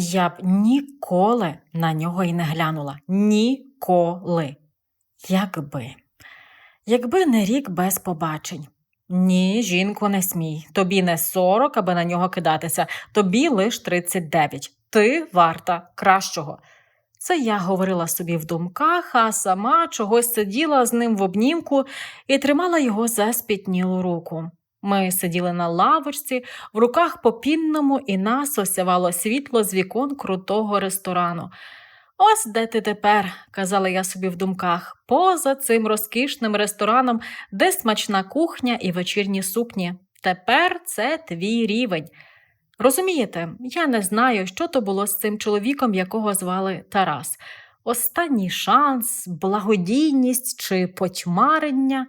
Я б ніколи на нього і не глянула. Ніколи. Якби. Якби не рік без побачень. Ні, жінко, не смій. Тобі не 40, аби на нього кидатися, тобі лиш 39. Ти варта кращого. Це я говорила собі в думках, а сама чогось сиділа з ним в обнімку і тримала його за спітнілу руку. Ми сиділи на лавочці, в руках по пінному, і нас осявало світло з вікон крутого ресторану. Ось де ти тепер, казала я собі в думках, поза цим розкішним рестораном, де смачна кухня і вечірні сукні. Тепер це твій рівень. Розумієте, я не знаю, що то було з цим чоловіком, якого звали Тарас. Останній шанс, благодійність чи потьмарення.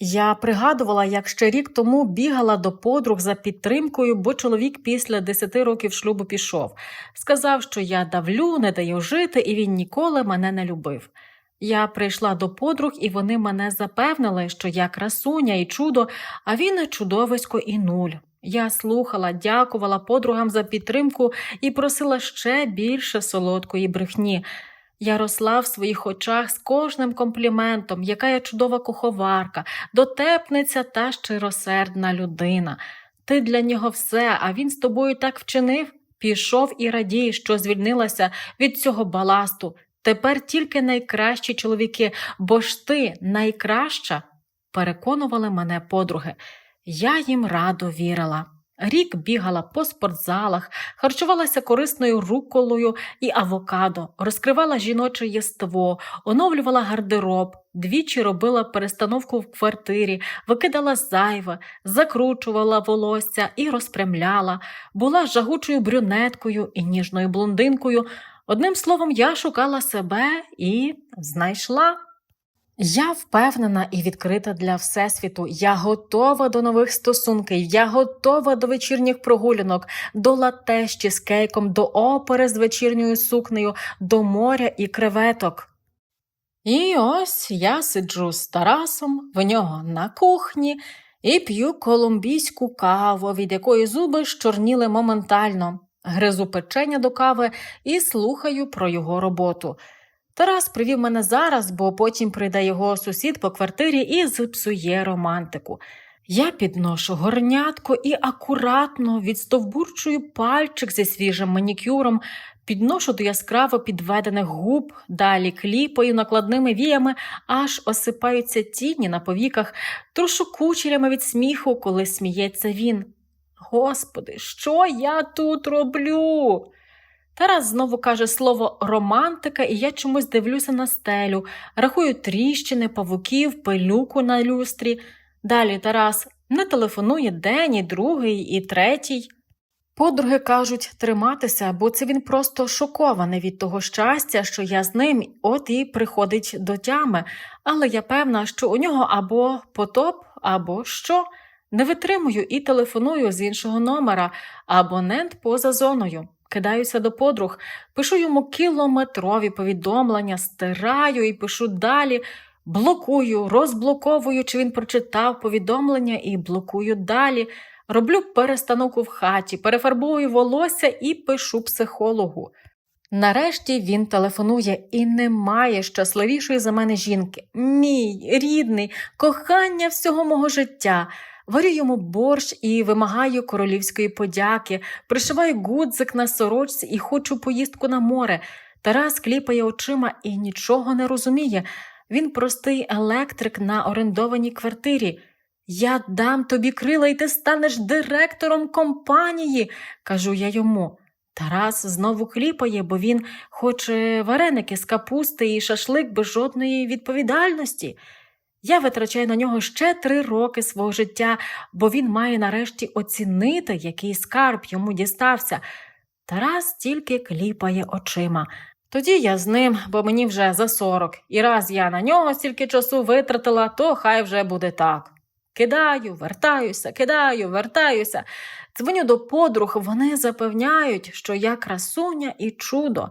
Я пригадувала, як ще рік тому бігала до подруг за підтримкою, бо чоловік після 10 років шлюбу пішов. Сказав, що я давлю, не даю жити, і він ніколи мене не любив. Я прийшла до подруг, і вони мене запевнили, що я красуня і чудо, а він чудовисько і нуль. Я слухала, дякувала подругам за підтримку і просила ще більше солодкої брехні. Я росла в своїх очах з кожним компліментом, яка я чудова куховарка, дотепниця та щиросердна людина. Ти для нього все, а він з тобою так вчинив. Пішов і радій, що звільнилася від цього баласту. Тепер тільки найкращі чоловіки, бо ж ти найкраща, переконували мене подруги. Я їм радо вірила. Рік бігала по спортзалах, харчувалася корисною руколою і авокадо, розкривала жіноче єство, оновлювала гардероб, двічі робила перестановку в квартирі, викидала зайве, закручувала волосся і розпрямляла, була жагучою брюнеткою і ніжною блондинкою. Одним словом, я шукала себе і знайшла. Я впевнена і відкрита для Всесвіту. Я готова до нових стосунків, я готова до вечірніх прогулянок, до лате з чизкейком, до опери з вечірньою сукнею, до моря і креветок. І ось я сиджу з Тарасом в нього на кухні і п'ю колумбійську каву, від якої зуби щорніли моментально, гризу печення до кави і слухаю про його роботу. Тарас привів мене зараз, бо потім прийде його сусід по квартирі і зіпсує романтику. Я підношу горнятко і акуратно відстовбурчую пальчик зі свіжим манікюром, підношу до яскраво підведених губ, далі кліпаю накладними віями, аж осипаються тіні на повіках, трушу кучерями від сміху, коли сміється він. Господи, що я тут роблю? Тарас знову каже слово романтика, і я чомусь дивлюся на стелю, рахую тріщини, павуків, пилюку на люстрі. Далі Тарас не телефонує день, і другий, і третій. Подруги кажуть триматися, бо це він просто шокований від того щастя, що я з ним, от і приходить до тями. Але я певна, що у нього або потоп, або що. Не витримую і телефоную з іншого номера, абонент поза зоною. Кидаюся до подруг, пишу йому кілометрові повідомлення, стираю і пишу далі, блокую, розблоковую, чи він прочитав повідомлення і блокую далі. Роблю перестановку в хаті, перефарбую волосся і пишу психологу. Нарешті він телефонує і немає щасливішої за мене жінки. Мій рідний, кохання всього мого життя. Варю йому борщ і вимагаю королівської подяки, пришиваю гудзик на сорочці і хочу поїздку на море. Тарас кліпає очима і нічого не розуміє. Він простий електрик на орендованій квартирі. Я дам тобі крила, і ти станеш директором компанії, кажу я йому. Тарас знову кліпає, бо він хоче вареники з капусти і шашлик без жодної відповідальності. Я витрачаю на нього ще три роки свого життя, бо він має нарешті оцінити, який скарб йому дістався. Тарас тільки кліпає очима. Тоді я з ним, бо мені вже за сорок, і раз я на нього стільки часу витратила, то хай вже буде так. Кидаю, вертаюся, кидаю, вертаюся. Дзвоню до подруг, вони запевняють, що я красуня і чудо.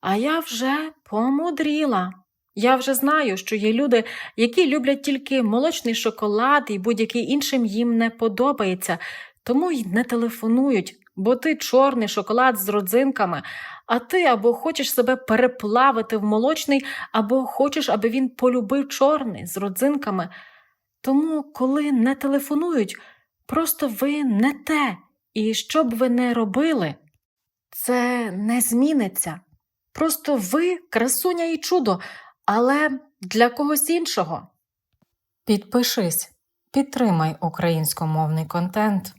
А я вже помудріла. Я вже знаю, що є люди, які люблять тільки молочний шоколад і будь-який іншим їм не подобається, тому й не телефонують, бо ти чорний шоколад з родзинками, а ти або хочеш себе переплавити в молочний, або хочеш, аби він полюбив чорний з родзинками. Тому, коли не телефонують, просто ви не те, і що б ви не робили, це не зміниться. Просто ви красуня і чудо, але для когось іншого. Підпишись, підтримай українськомовний контент.